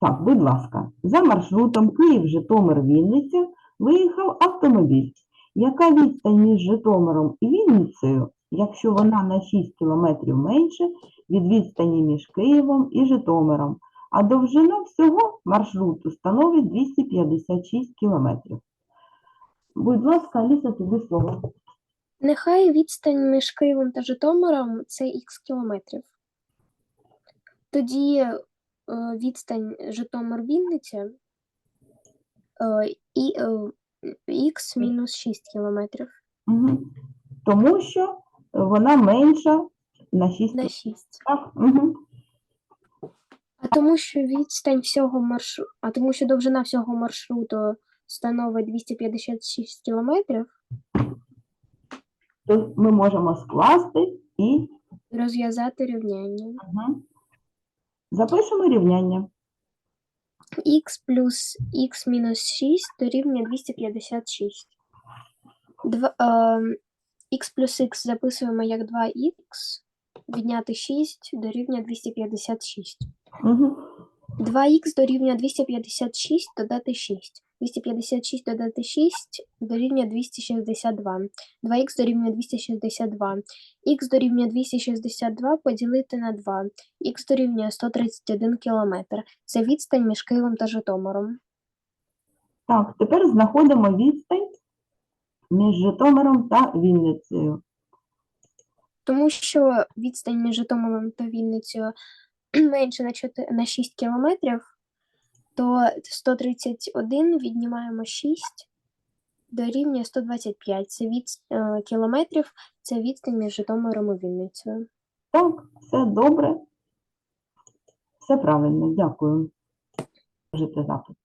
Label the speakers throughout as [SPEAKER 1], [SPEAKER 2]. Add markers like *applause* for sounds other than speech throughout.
[SPEAKER 1] Так, будь ласка, за маршрутом Київ-Житомир-Вінниця виїхав автомобіль. Яка відстань між Житомиром і Вінницею, якщо вона на 6 кілометрів менше від відстані між Києвом і Житомиром, а довжина всього маршруту становить 256 кілометрів? Будь ласка, Аліса, тобі слово.
[SPEAKER 2] Нехай відстань між Києвом та Житомиром це х кілометрів. Тоді відстань Житомир-Вінниця е, і е, х мінус 6 кілометрів
[SPEAKER 1] Угу. Тому що вона менша на 6
[SPEAKER 2] на 6.
[SPEAKER 1] Так, угу.
[SPEAKER 2] А тому що відстань всього маршруту, а тому що довжина всього маршруту становить 256 кілометрів,
[SPEAKER 1] То ми можемо скласти і
[SPEAKER 2] розв'язати рівняння.
[SPEAKER 1] угу. Запишемо рівняння.
[SPEAKER 2] х плюс х мінус 6 дорівнює 256. Два, е, х плюс х записуємо як 2х, відняти 6 дорівнює 256.
[SPEAKER 1] Угу.
[SPEAKER 2] 2х дорівнює 256 додати 6. 256 додати 6 дорівнює 262. 2х дорівнює 262. х дорівнює 262 поділити на 2. х дорівнює 131 км. Це відстань між Києвом та Житомиром.
[SPEAKER 1] Так, тепер знаходимо відстань між Житомиром та Вінницею.
[SPEAKER 2] Тому що відстань між Житомиром та Вінницею *clears throat* менше на 4, на 6 кілометрів, то 131 віднімаємо 6 дорівнює 125. Це від е, кілометрів, це відстань між Житомиром і Вінницею.
[SPEAKER 1] Так, все добре. Все правильно, дякую. Можете запит.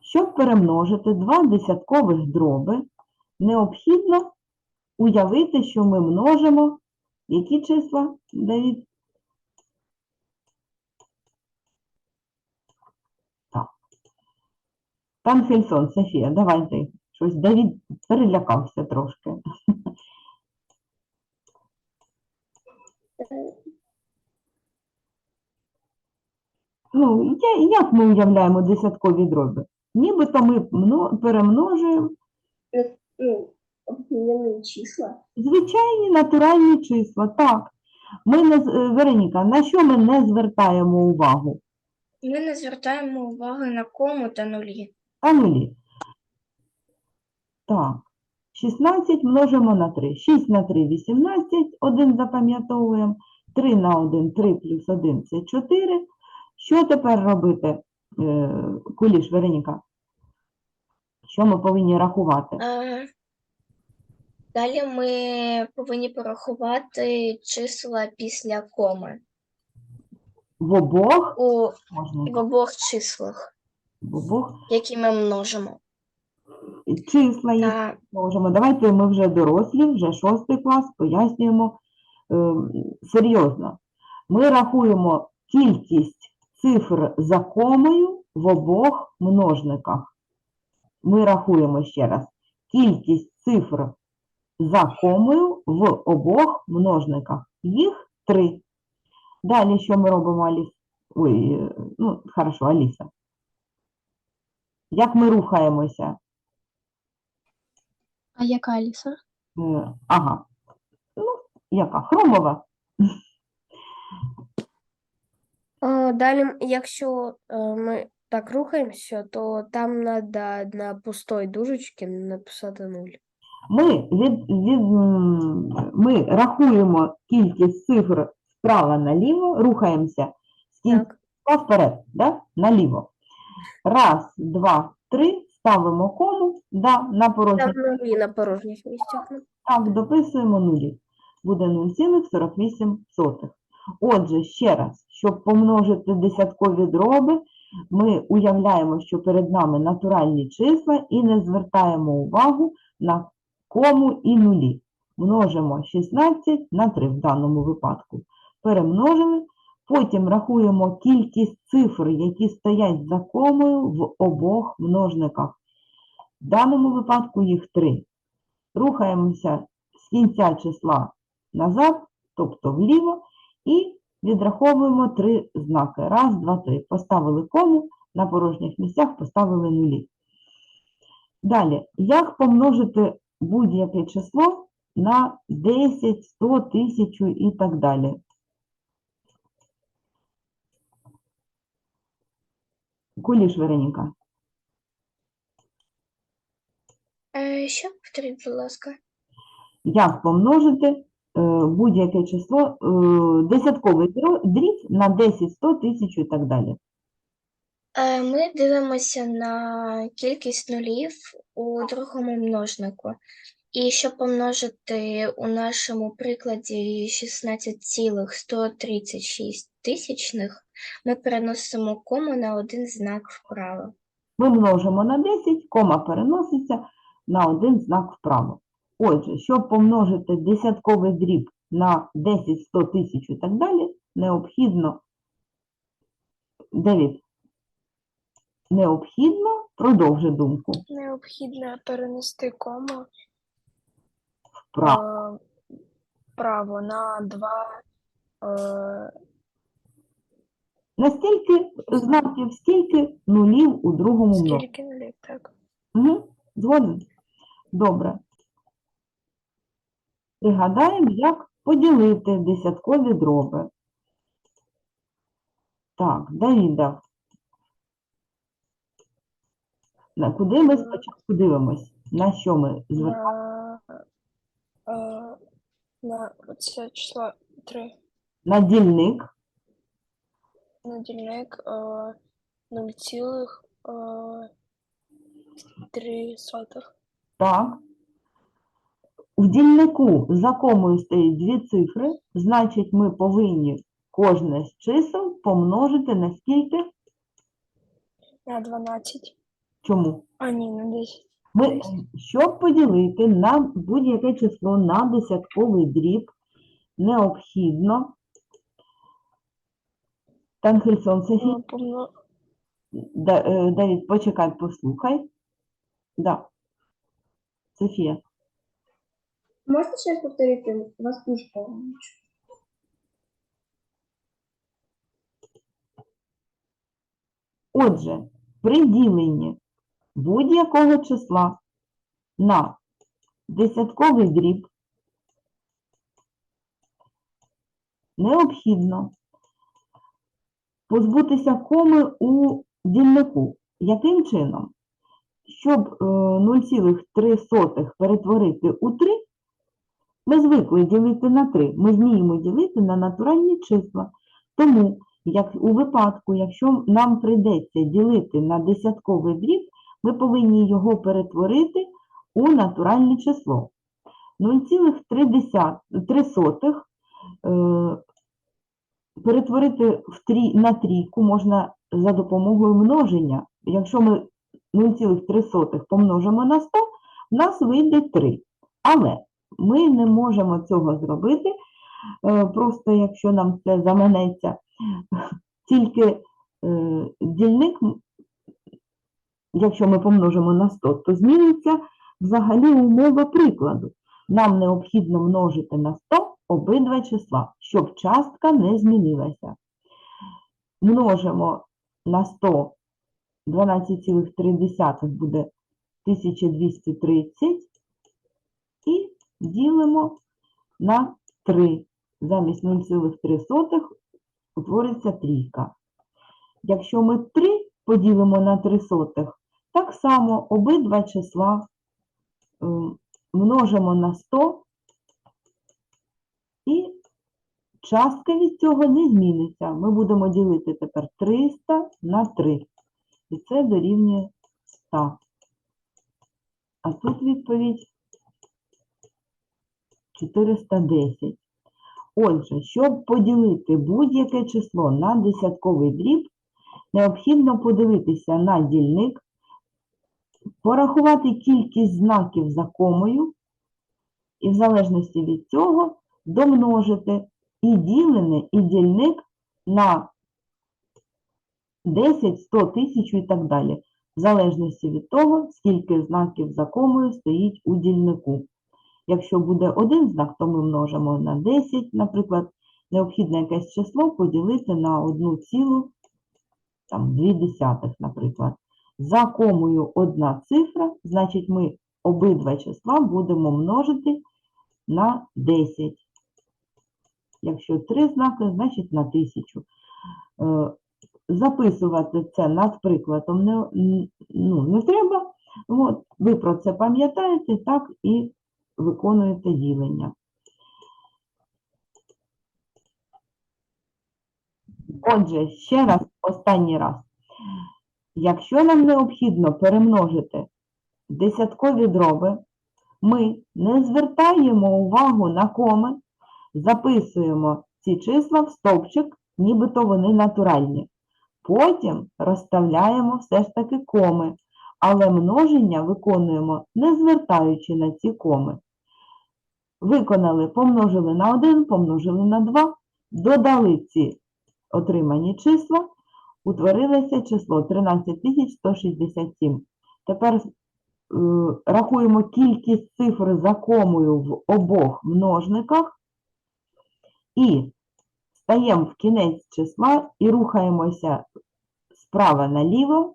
[SPEAKER 1] Щоб перемножити два десяткових дроби, необхідно уявити, що ми множимо які числа, Давід? Пан Хельсон, Софія, давайте. Щось Давід перелякався трошки. Ну, як ми уявляємо десяткові дроби? Нібито ми перемножуємо
[SPEAKER 3] ну, числа.
[SPEAKER 1] звичайні натуральні числа. Так. Ми не, е, Вероніка, на що ми не звертаємо увагу?
[SPEAKER 3] Ми не звертаємо уваги на кому та нулі.
[SPEAKER 1] А нулі. Так. 16 множимо на 3. 6 на 3 – 18. 1 запам'ятовуємо. 3 на 1 – 3 плюс 1 – це 4. Що тепер робити, е, Куліш, Вероніка? Що ми повинні рахувати?
[SPEAKER 3] Е, Далі ми повинні порахувати числа після коми
[SPEAKER 1] В обох
[SPEAKER 3] у
[SPEAKER 1] можна.
[SPEAKER 3] в обох числах,
[SPEAKER 1] Обох
[SPEAKER 3] які ми множимо.
[SPEAKER 1] числа їх
[SPEAKER 3] Та
[SPEAKER 1] можемо. Давайте ми вже дорослі, вже шостий клас, пояснюємо е, серйозно. Ми рахуємо кількість цифр за комою в обох множниках. Ми рахуємо ще раз кількість цифр за комою в обох множниках. Їх три. Далі що ми робимо, Аліс? Ой, е, ну, хорошо, Аліса. Як ми рухаємося?
[SPEAKER 2] А яка Аліса?
[SPEAKER 1] Е, Ага. Ну, яка? Хромова.
[SPEAKER 4] О, Далі, якщо е, ми так рухаємося, то там треба на пустої дужечці написати нуль.
[SPEAKER 1] Ми, від, від, м, ми рахуємо кількість цифр справа наліво, рухаємося з
[SPEAKER 4] Так.
[SPEAKER 1] вперед, да? наліво. Раз, два, три, ставимо кому, да, на порожній.
[SPEAKER 4] Там нулі на порожніх місцях.
[SPEAKER 1] Так, дописуємо нулі. Буде 0,48. Отже, ще раз, щоб помножити десяткові дроби, ми уявляємо, що перед нами натуральні числа і не звертаємо увагу на кому і нулі. Множимо 16 на 3 в даному випадку. Перемножили, потім рахуємо кількість цифр, які стоять за комою в обох множниках. В даному випадку їх 3. Рухаємося з кінця числа назад, тобто вліво, і відраховуємо три знаки. Раз, два, три. Поставили кому, на порожніх місцях поставили нулі. Далі, як помножити будь-яке число на 10, 100, 1000 і так далі? Куліш, Вероніка.
[SPEAKER 3] Е, що повторіть, будь ласка?
[SPEAKER 1] Як помножити е, будь-яке число, е, десятковий дріб на 10, 100, 1000 і так далі?
[SPEAKER 3] Е, ми дивимося на кількість нулів у другому множнику. І щоб помножити у нашому прикладі 16,136 тисячних, ми переносимо кому на один знак вправо.
[SPEAKER 1] Ми множимо на 10, кома переноситься на один знак вправо. Отже, щоб помножити десятковий дріб на 10, 100, 1000 і так далі, необхідно, Давід, необхідно, продовжи думку,
[SPEAKER 5] Необхідно перенести кому
[SPEAKER 1] вправо.
[SPEAKER 5] е, право на два е,
[SPEAKER 1] Настільки знаків, скільки нулів у другому множнику.
[SPEAKER 5] скільки нулів, так.
[SPEAKER 1] Угу. Згоден? Добре. Пригадаємо, як поділити десяткові дроби. Так, Давіда. На куди ми
[SPEAKER 5] Е.
[SPEAKER 1] спочатку дивимось? На що ми звертаємо?
[SPEAKER 5] На, е, на це число 3.
[SPEAKER 1] На дільник.
[SPEAKER 5] На дільник е, 0,3 сотих.
[SPEAKER 1] Так. В дільнику за комою стоїть дві цифри, значить, ми повинні кожне з чисел помножити на скільки?
[SPEAKER 5] На 12.
[SPEAKER 1] Чому?
[SPEAKER 5] А ні, на 10.
[SPEAKER 1] Ми, щоб поділити на будь-яке число на десятковий дріб, необхідно. Танхельсон, Софія,
[SPEAKER 5] Е, помно-
[SPEAKER 1] Да- е, Давід, почекай, послухай. Да. Софія.
[SPEAKER 3] Можете ще раз повторити? У вас дуже погано.
[SPEAKER 1] Отже, при діленні будь-якого числа на десятковий дріб необхідно позбутися коми у дільнику. Яким чином? Щоб е, 0,3 перетворити у 3, ми звикли ділити на 3. Ми вміємо ділити на натуральні числа. Тому, як у випадку, якщо нам прийдеться ділити на десятковий дріб, ми повинні його перетворити у натуральне число. 0,3 е, перетворити в трі, на трійку можна за допомогою множення. Якщо ми 0,3 помножимо на 100, в нас вийде 3. Але ми не можемо цього зробити, е, просто якщо нам це заманеться, тільки е, дільник, якщо ми помножимо на 100, то зміниться взагалі умова прикладу. Нам необхідно множити на 100 обидва числа, щоб частка не змінилася. Множимо на 100 12,3 буде 1230 і ділимо на 3. Замість 0,3 утвориться трійка. Якщо ми 3 поділимо на 3 сотих, так само обидва числа ем, множимо на 100 і частка від цього не зміниться. Ми будемо ділити тепер 300 на 3. І це дорівнює 100. А тут відповідь 410. Отже, щоб поділити будь-яке число на десятковий дріб, необхідно подивитися на дільник, порахувати кількість знаків за комою, і в залежності від цього домножити і ділене, і дільник на 10, 100, 1000 і так далі, в залежності від того, скільки знаків за комою стоїть у дільнику. Якщо буде один знак, то ми множимо на 10, наприклад. необхідно якесь число поділити на одну цілу, там, дві десятих, наприклад. За комою одна цифра, значить ми обидва числа будемо множити на 10. Якщо три знаки, значить на 1000. Е, Записувати це над прикладом не, ну, не треба. От, ви про це пам'ятаєте, так і виконуєте ділення. Отже, ще раз, останній раз. Якщо нам необхідно перемножити десяткові дроби, ми не звертаємо увагу на коми, записуємо ці числа в стовпчик, нібито вони натуральні. Потім розставляємо все ж таки коми, але множення виконуємо не звертаючи на ці коми. Виконали, помножили на 1, помножили на 2, додали ці отримані числа, утворилося число 13167. Тепер е, рахуємо кількість цифр за комою в обох множниках і стаємо в кінець числа і рухаємося справа наліво,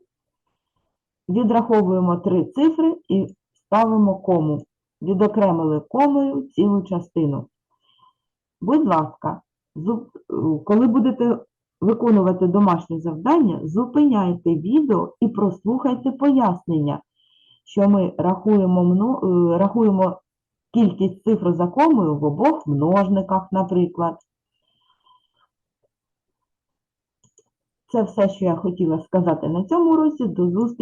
[SPEAKER 1] відраховуємо три цифри і ставимо кому. Відокремили комою цілу частину. Будь ласка, коли будете виконувати домашнє завдання, зупиняйте відео і прослухайте пояснення, що ми рахуємо, е, рахуємо кількість цифр за комою в обох множниках, наприклад. Це все, що я хотіла сказати на цьому уроці. До зустрічі.